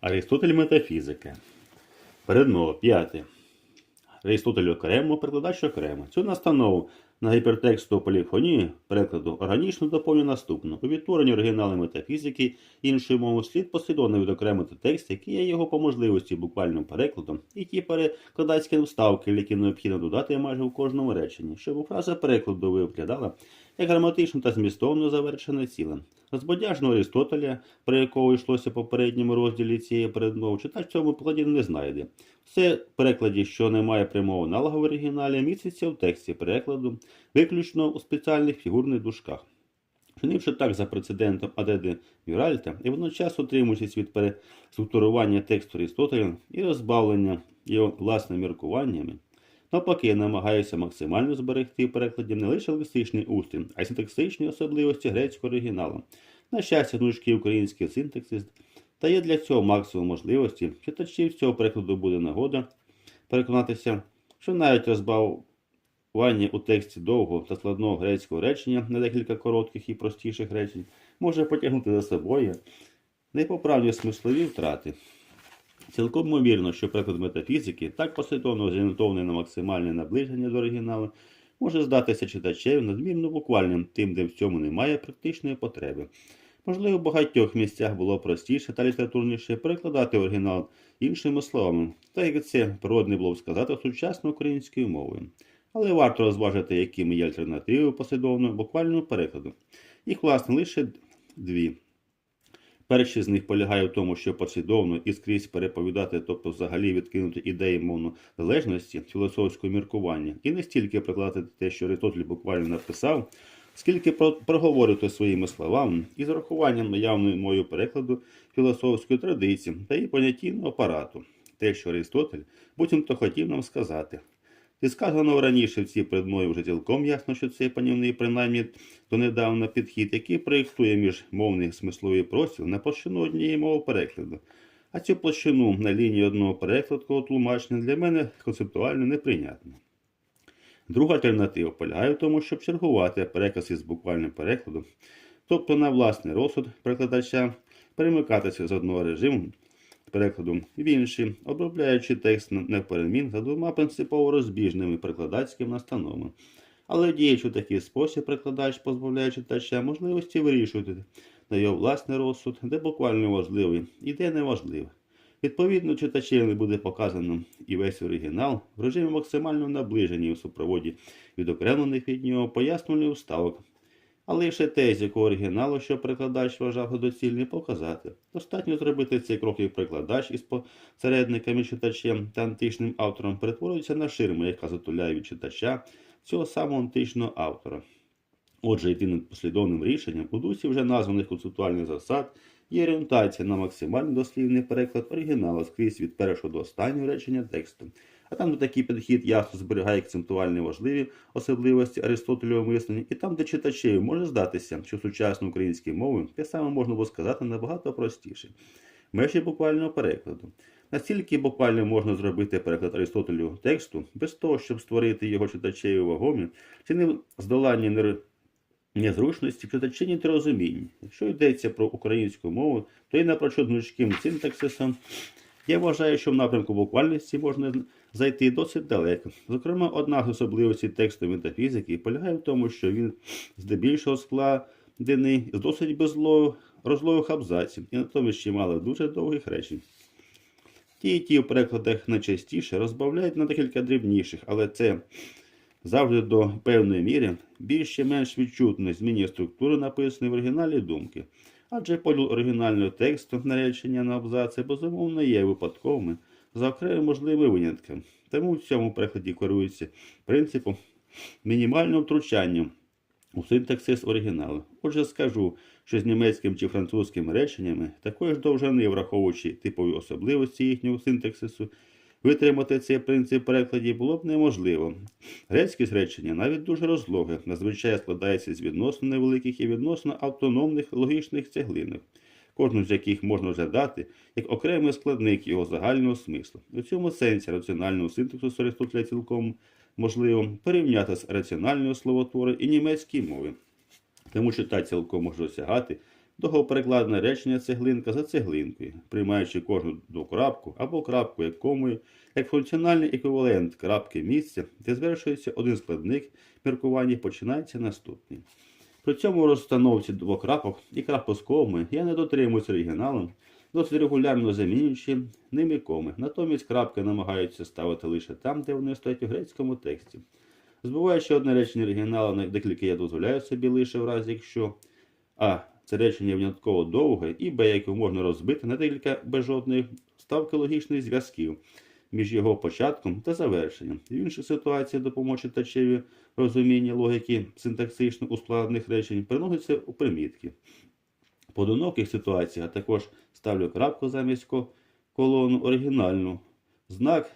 Аристотель метафізика. Передмова п'яте. Аристотель окремо, перекладач окремо. Цю настанову на гіпертексту поліфонії перекладу органічно доповню наступно. У відтворенні оригіналу метафізики іншою мовою слід послідовно відокремити текст, який є його по можливості буквальним перекладом, і ті перекладацькі вставки, які необхідно додати майже у кожному реченні, щоб фраза перекладу виглядала як граматично та змістовно завершене ціле. Розбодяжного Аристотеля, про якого йшлося в попередньому розділі цієї передмови, читач цьому перекладі не знайде. Все в перекладі, що не має прямого аналогу в оригіналі, міститься в тексті перекладу, виключно у спеціальних фігурних дужках. Чинивши так за прецедентом Адеди Віральта і водночас утримуючись від переструктурування тексту Аристотеля і розбавлення його власними міркуваннями, навпаки, я намагаюся максимально зберегти в перекладі не лише лексичний устрій, а й синтаксичні особливості грецького оригіналу. На щастя, гнучкий український синтаксис дає для цього максимум можливості. Читачів цього перекладу буде нагода переконатися, що навіть розбавлення у тексті довгого та складного грецького речення на декілька коротких і простіших речень може потягнути за собою непоправні смислові втрати. Цілком ймовірно, що приклад метафізики, так послідовно зорієнтований на максимальне наближення до оригіналу, може здатися читачеві надмірно буквальним тим, де в цьому немає практичної потреби. Можливо, в багатьох місцях було простіше та літературніше перекладати оригінал іншими словами, так як це природне було б сказати сучасною українською мовою. Але варто розважити, якими є альтернативи послідовно буквальному перекладу. Їх, власне, лише дві. Перший з них полягає в тому, що послідовно і скрізь переповідати, тобто взагалі відкинути ідеї мовно залежності, філософського міркування, і не стільки прикладати те, що Аристотель буквально написав, скільки про- проговорити своїми словами і з урахуванням наявної мою перекладу філософської традиції та її понятійного апарату, те, що Аристотель буцімто хотів нам сказати. І сказано раніше в цій предмові вже цілком ясно, що цей панівний, принаймні донедавна підхід, який проєктує міжмовний смисловий простір на площину однієї мови перекладу. А цю площину на лінії одного перекладного тлумачення для мене концептуально неприйнятна. Друга альтернатива полягає в тому, щоб чергувати переказ із буквальним перекладом, тобто на власний розсуд перекладача перемикатися з одного режиму перекладу в інший, обробляючи текст навперемін за двома принципово розбіжними перекладацькими настановами. Але діючи в такий спосіб, перекладач позбавляє читача можливості вирішувати на його власний розсуд, де буквально важливий і де неважливий. Відповідно, читачеві буде показано і весь оригінал в режимі максимального наближення у супроводі відокремлених від нього пояснювальних вставок, а лише те, з оригіналу, що перекладач вважав за доцільне показати. Достатньо зробити цей крок, як перекладач із посередниками читачем та античним автором перетворюється на ширму, яка затуляє від читача цього самого античного автора. Отже, єдиним послідовним рішенням у дусі вже названих концептуальних засад є орієнтація на максимально дослівний переклад оригіналу скрізь від першого до останнього речення тексту. А там, де такий підхід ясно зберігає акцентуальні важливі особливості Аристотелевого мислення, і там, де читачеві може здатися, що сучасною українською мовою те саме можна було сказати набагато простіше. Межі буквального перекладу. Настільки буквально можна зробити переклад Аристотелю тексту, без того, щоб створити його читачеві вагомі, чи не здолання нер- незручності читачині та розуміння. Якщо йдеться про українську мову, то і напрочуд гнучким синтаксисом я вважаю, що в напрямку буквальності можна зайти досить далеко. Зокрема, одна з особливостей тексту метафізики полягає в тому, що він здебільшого складений з досить розлових абзаців і натомість чимало дуже довгих речень. Ті ті в перекладах найчастіше розбавляють на декілька дрібніших, але це завжди до певної міри більш менш відчутно змінює структуру написаної в оригіналі думки. Адже поділ оригінального тексту на речення на абзаци безумовно є випадковими за окремим можливим винятком. Тому в цьому перекладі керується принципом мінімального втручання у синтаксис оригіналу. Отже, скажу, що з німецьким чи французькими реченнями такої ж довжини, враховуючи типові особливості їхнього синтаксису, витримати цей принцип перекладі було б неможливо. Грецьке речення навіть дуже розлоге, зазвичай складається з відносно невеликих і відносно автономних логічних цеглинок, кожну з яких можна розглядати як окремий складник його загального смислу. У цьому сенсі раціонального синтаксу Аристотеля цілком можливо порівняти з раціональною словотворою і німецькій мови. Тому читач цілком може досягати Довгоперекладне речення цеглинка за цеглинкою, приймаючи кожну двокрапку або крапку як комою, як функціональний еквівалент крапки місця, де звершується один складник, міркування починається наступний. При цьому розстановці і крапок з комою я не дотримуюсь оригіналом, досить регулярно замінюючи ними коми. Натомість крапки намагаються ставити лише там, де вони стоять у грецькому тексті. Збиваючи одне речення оригіналу на декілька я дозволяю собі лише в разі, якщо А. Це речення винятково довге, і Б, яке можна розбити на декілька без жодної ставки логічних зв'язків між його початком та завершенням. В інших ситуаціях допоможе читачеві розуміння логіки синтаксично ускладнених речень переноситься у примітки. В поодиноких ситуаціях також ставлю крапку замість колону оригінальну. Знак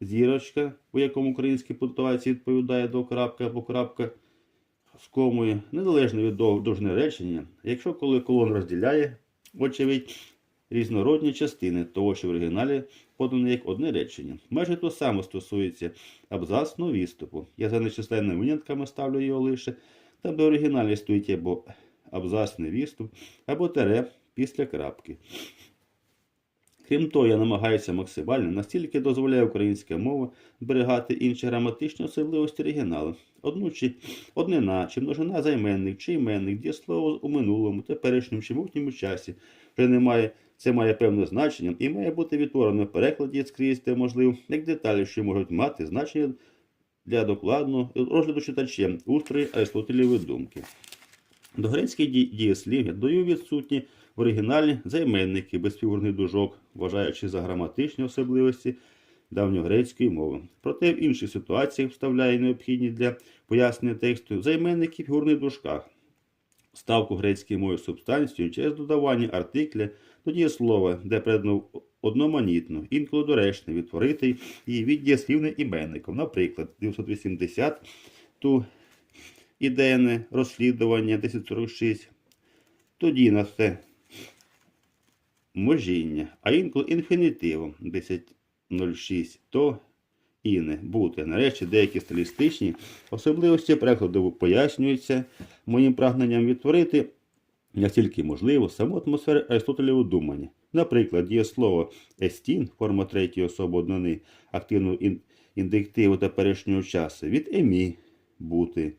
зірочка, у якому українській пунктуації відповідає до крапка або крапка з комою, незалежно від дов- довжини речення, якщо коли колон розділяє, вочевидь, різнородні частини того, що в оригіналі подано як одне речення. Майже то саме стосується абзацного відступу. Я за нечисленними винятками ставлю його лише там, в оригіналі стоїть або абзацний відступ, або тере після крапки. Крім того, я намагаюся максимально, настільки дозволяє українська мова зберігати інші граматичні особливості оригіналу. Одну чи однина, чи множина займенник, чи іменник, дієслово у минулому, теперішньому чи майбутньому часі вже немає. Це має певне значення і має бути відтворено в перекладі скрізь, де можливо, як деталі, що можуть мати значення для докладного розгляду читачем устрої Аристотелєвої думки. До грецьких дієслів даю відсутні в оригіналі займенники без фігурних дужок, вважаючи за граматичні особливості давньогрецької мови. Проте в інших ситуаціях вставляє необхідні для пояснення тексту займенники в фігурних дужках. Ставку грецької мови субстанцію через додавання артикля до дієслова, де предмет одноманітно, інколи доречно відтворити її від дієслівним іменником. Наприклад, 980 ту ідейне розслідування 1046. Тоді на це можіння, а інколи інфінітивом 1006 то і не бути. Нарешті деякі стилістичні особливості перекладу пояснюються моїм прагненням відтворити, як тільки можливо, саму атмосферу Аристотелєвого думання. Наприклад, дієслово естін, форма третьої особи однини активного індиктиву теперішнього часу, від емі бути.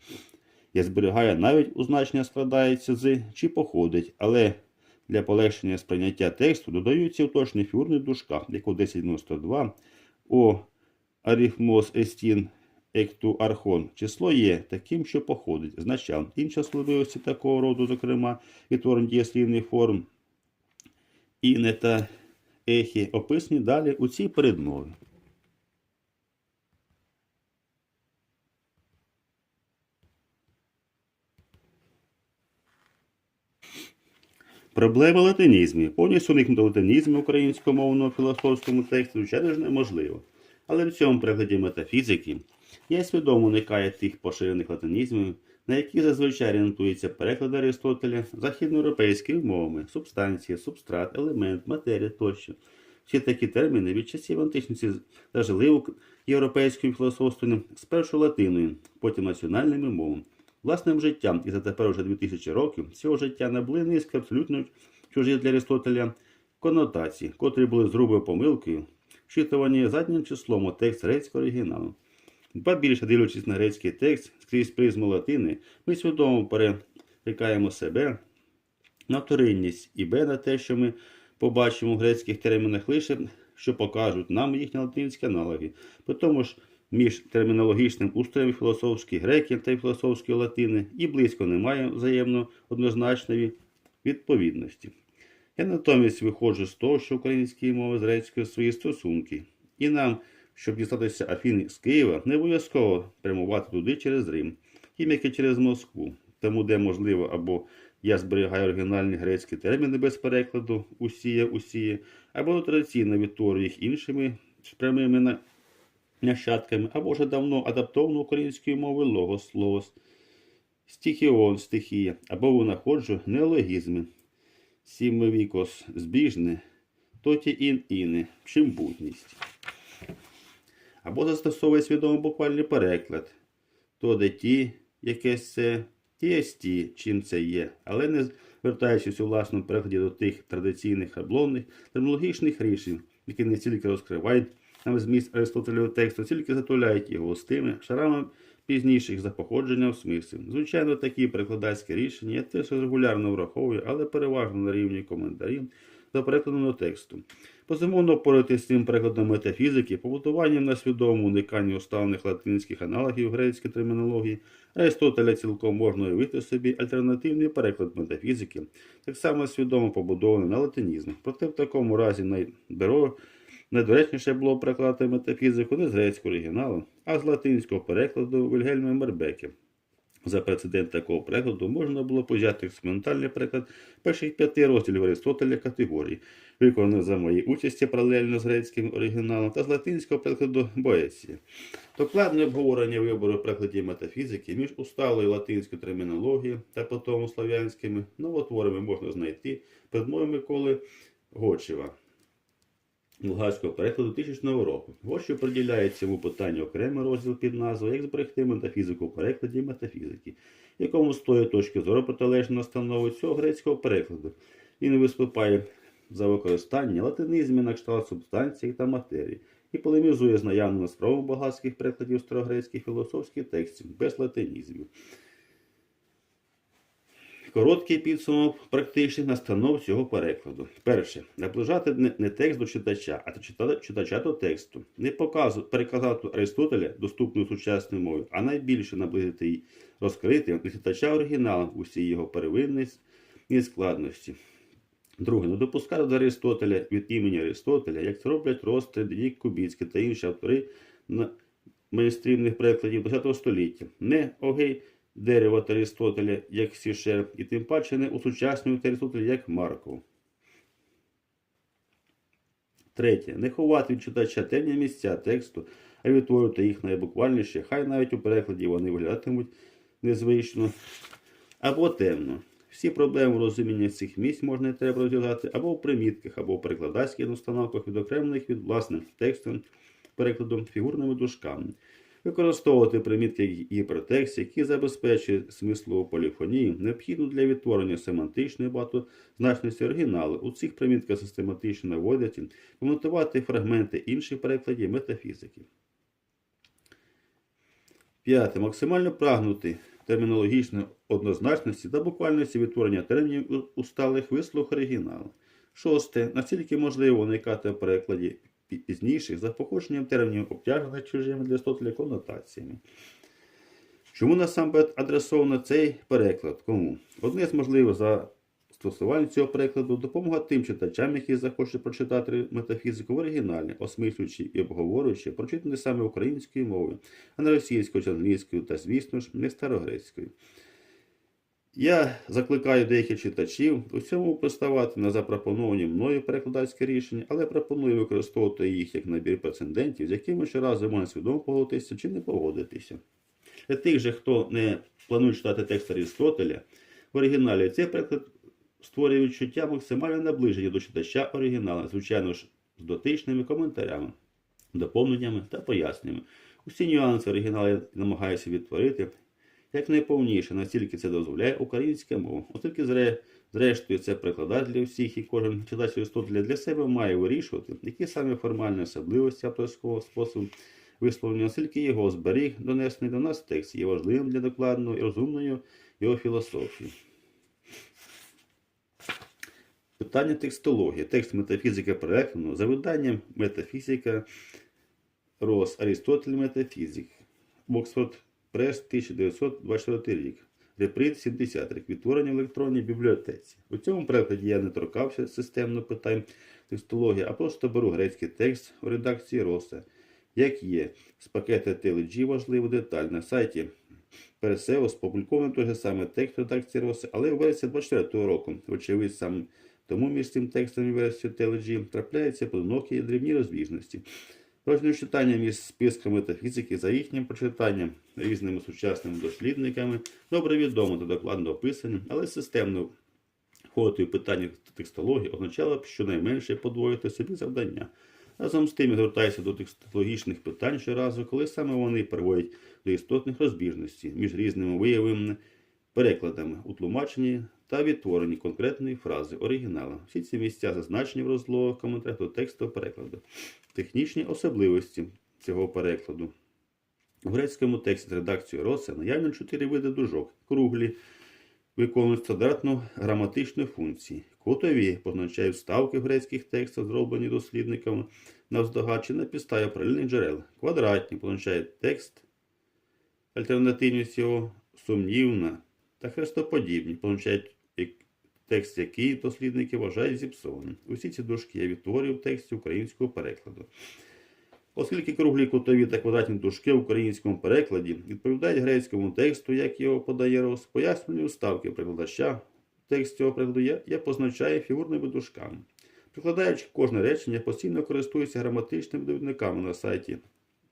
Я зберігаю навіть у значення складається з чи походить, але для полегшення сприйняття тексту додаються уточні фігурні дужка, як у 1092 о арифмос естін екту архон. Число є таким, що походить з начал. Інші особливості такого роду, зокрема, відтворення дієслівних форм іне та ехі, описані далі у цій передмові. Проблема латинізмів. Повністю уникнути латинізму українськомовного філософському тексті, звичайно ж, неможливо. Але в цьому прикладі метафізики я свідомо уникаю тих поширених латинізмів, на які зазвичай орієнтуються переклади Аристотеля західноєвропейськими мовами, субстанція, субстрат, елемент, матерія тощо. Всі такі терміни від часів античності зажили у європейському філософстві спершу латиною, потім національними мовами. Власним життям і за тепер уже 2000 років цього життя набули низки абсолютно чужі для Аристотеля конотації, котрі були з грубою помилкою, вчитувані заднім числом у текст грецького оригіналу. Ба більше дивлячись на грецький текст скрізь призму латини, ми свідомо перерікаємо себе на вторинність і Б на те, що ми побачимо в грецьких термінах лише, що покажуть нам їхні латинські аналоги. При тому ж між термінологічним устроєм філософської греки та філософської латини і близько немає взаємно однозначної відповідності. Я натомість виходжу з того, що українські мови з грецькою свої стосунки, і нам, щоб дістатися Афін з Києва, не обов'язково прямувати туди через Рим, і через Москву. Тому, де можливо, або я зберігаю оригінальні грецькі терміни без перекладу усія, усіє, або традиційно відтворюю їх іншими прямими нащадками, або вже давно адаптовано українською мовою логос, логос, стихіон, стихія, або винаходжу неологізми, сімовікос, збіжне, тоті ін іни, чимбутність. Або застосовує свідомо буквальний переклад. То де ті, якесь це, ті ті, чим це є, але не вертаючись у власному перекладі до тих традиційних шаблонних термінологічних рішень, які не стільки розкривають нам зміст Аристотелевого тексту, тільки затуляють його з тими шарами пізніших за походженням смислів. Звичайно, такі перекладацькі рішення я теж регулярно враховую, але переважно на рівні коментарів до перекладеного тексту. Безумовно, поратися з цим перекладом метафізики, побудуванням на свідомому униканні уставних латинських аналогів грецької термінології, Аристотеля цілком можна уявити собі альтернативний переклад метафізики, так само свідомо побудований на латинізмах. Проте в такому разі найберо Найдоречніше було перекладати метафізику не з грецького оригіналу, а з латинського перекладу Вільгельма Мербеке. За прецедент такого перекладу можна було взяти експериментальний переклад перших п'яти розділів Аристотеля категорії, виконаних за моєї участі паралельно з грецьким оригіналом та з латинського перекладу Боеції. Докладне обговорення вибору прикладів метафізики між усталою латинською термінологією та потом слов'янськими новотворами можна знайти під мовою Миколи Гочева. Луганського перекладу 2000 року. Ось що приділяє цьому питанню окремий розділ під назвою Як зберегти метафізику в перекладі метафізики, якому з тої точки зору протилежно настанови цього грецького перекладу. Він виступає за використання латинізмів на кшталт субстанції та матерії і полемізує з наявними спробами болгарських перекладів старогрецьких філософських текстів без латинізмів. Короткий підсумок практичних настанов цього перекладу. Перше. Наближати не- текст до читача, а читача до тексту. Не переказати Аристотеля доступною сучасною мовою, а найбільше наблизити і розкрити для читача оригіналом усі його первинність і складності. Друге, не допускати до Аристотеля від імені Аристотеля, як це роблять Рострид, Дік Кубіцький та інші автори майстрівних перекладів ХХ століття. Не огей дерева та Аристотеля як Сішер, і тим паче не усучаснювати Аристотеля як Марков. Третє. Не ховати від читача темні місця тексту, а відтворювати їх найбуквальніше, хай навіть у перекладі вони виглядатимуть незвично або темно. Всі проблеми розуміння цих місць можна і треба розв'язати або в примітках, або в перекладацьких установках, відокремлених від власних текстом, перекладом фігурними дужками. Використовувати примітки як гіпертекст, які забезпечують смислову поліфонію, необхідну для відтворення семантичної багатозначності оригіналу. У цих примітках систематично наводяться коментувати фрагменти інших перекладів метафізики. П'яте. Максимально прагнути термінологічної однозначності та буквальності відтворення термінів у усталих вислух оригіналу. Шосте. Настільки можливо уникати в перекладі пізніших за походженням термінів обтяжених чужими для Аристотеля конотаціями. Чому насамперед адресовано цей переклад? Кому? Одне з можливих застосувань цього перекладу допомога тим читачам, які захочуть прочитати метафізику в оригіналі, осмислюючи і обговорюючи, прочитане саме українською мовою, а не російською чи англійською та, звісно ж, не старогрецькою. Я закликаю деяких читачів у цьому приставати на запропоновані мною перекладацькі рішення, але пропоную використовувати їх як набір прецедентів, з якими щоразу можна свідомо погодитися чи не погодитися. Для тих же, хто не планує читати текст Аристотеля, в оригіналі цей переклад створює відчуття максимальне наближення до читача оригіналу, звичайно ж, з дотичними коментарями, доповненнями та поясненнями. Усі нюанси оригіналу я намагаюся відтворити як найповніше, настільки це дозволяє українська мова. Оскільки зре, зрештою це прикладач для всіх, і кожен читач Аристотеля для себе має вирішувати, які саме формальні особливості авторського способу висловлення, оскільки його зберіг, донесений до нас текст є важливим для докладної і розумної його філософії. Питання текстології. Текст метафізика перекладено за виданням метафізика Рос Арістотель Метафізик. Оксфорд Прес 1924 рік. Репринт 70 рік. Відтворення в електронній бібліотеці. У цьому перекладі я не торкався системно питань текстології, а просто беру грецький текст у редакції Роса, як є, з пакета TLG важливо деталь. На сайті Пересеус опублікований той же самий текст редакції Роса, але у версії 24 року. Вочевидь, сам тому між цим текстом і версією TLG трапляються поодинокі і дрібні розбіжності. Кожне читання між списками метафізики за їхнім прочитанням різними сучасними дослідниками добре відомо та докладно описані, але системно входити в питання текстології означало б щонайменше подвоїти собі завдання. Разом з тим звертаюся до текстологічних питань щоразу, коли саме вони приводять до істотних розбіжностей між різними виявленими перекладами у тлумаченні та відтворенні конкретної фрази оригіналу. Всі ці місця зазначені в розлогах коментарях до тексту перекладу. Технічні особливості цього перекладу. У грецькому тексті з редакцією Роса наявно чотири види дужок. Круглі виконують стандартну граматичну функцію. Кутові позначають вставки в грецьких текстах, зроблені дослідниками навздогад чи на підставі паралельних джерел. Квадратні позначають текст, альтернативність його сумнівна та хрестоподібні позначають текст, який дослідники вважають зіпсованим. Усі ці дужки я відтворюю в тексті українського перекладу. Оскільки круглі кутові та квадратні дужки в українському перекладі відповідають грецькому тексту, як його подає Рос, пояснювальні вставки перекладача в текст цього перекладу я, я позначаю фігурними дужками. Прикладаючи кожне речення, постійно користуюся граматичними довідниками на сайті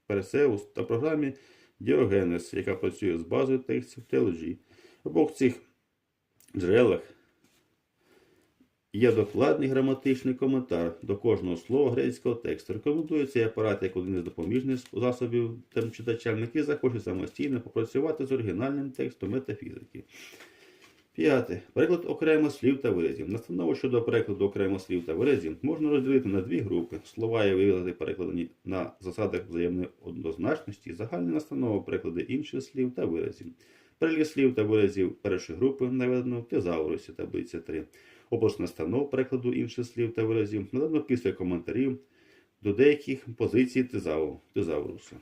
Персеус та програмі Diogenes, яка працює з базою текстів TLG. В обох цих джерелах Є докладний граматичний коментар до кожного слова грецького тексту. Рекомендую цей апарат як один із допоміжних засобів читачам, які захочуть самостійно попрацювати з оригінальним текстом метафізики. П'яте. Переклад окремих слів та виразів. Настанову щодо перекладу окремих слів та виразів можна розділити на дві групи. Слова і вирази перекладені на засадах взаємної однозначності, загальні настанови переклади інших слів та виразів. Перелік слів та виразів першої групи наведено в тезаурусі таблиця 3. Область настанов перекладу інших слів та виразів надано після коментарів до деяких позицій тезаурусу.